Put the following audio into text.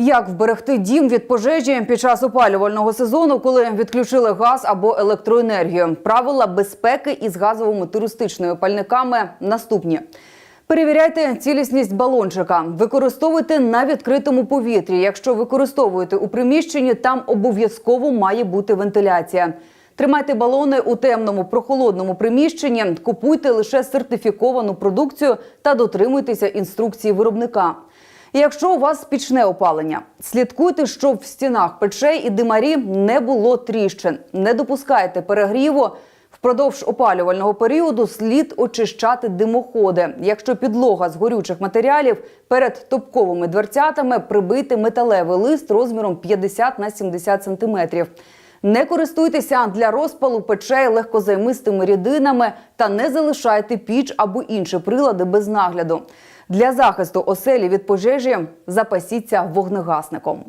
Як вберегти дім від пожежі під час опалювального сезону, коли відключили газ або електроенергію? Правила безпеки із газовими туристичними пальниками наступні. Перевіряйте цілісність балончика, використовуйте на відкритому повітрі. Якщо використовуєте у приміщенні, там обов'язково має бути вентиляція. Тримайте балони у темному прохолодному приміщенні, купуйте лише сертифіковану продукцію та дотримуйтеся інструкції виробника. Якщо у вас пічне опалення, слідкуйте, щоб в стінах печей і димарі не було тріщин. Не допускайте перегріву. Впродовж опалювального періоду слід очищати димоходи. Якщо підлога з горючих матеріалів перед топковими дверцятами прибити металевий лист розміром 50 на 70 сантиметрів. Не користуйтеся для розпалу печей легкозаймистими рідинами та не залишайте піч або інші прилади без нагляду. Для захисту оселі від пожежі запасіться вогнегасником.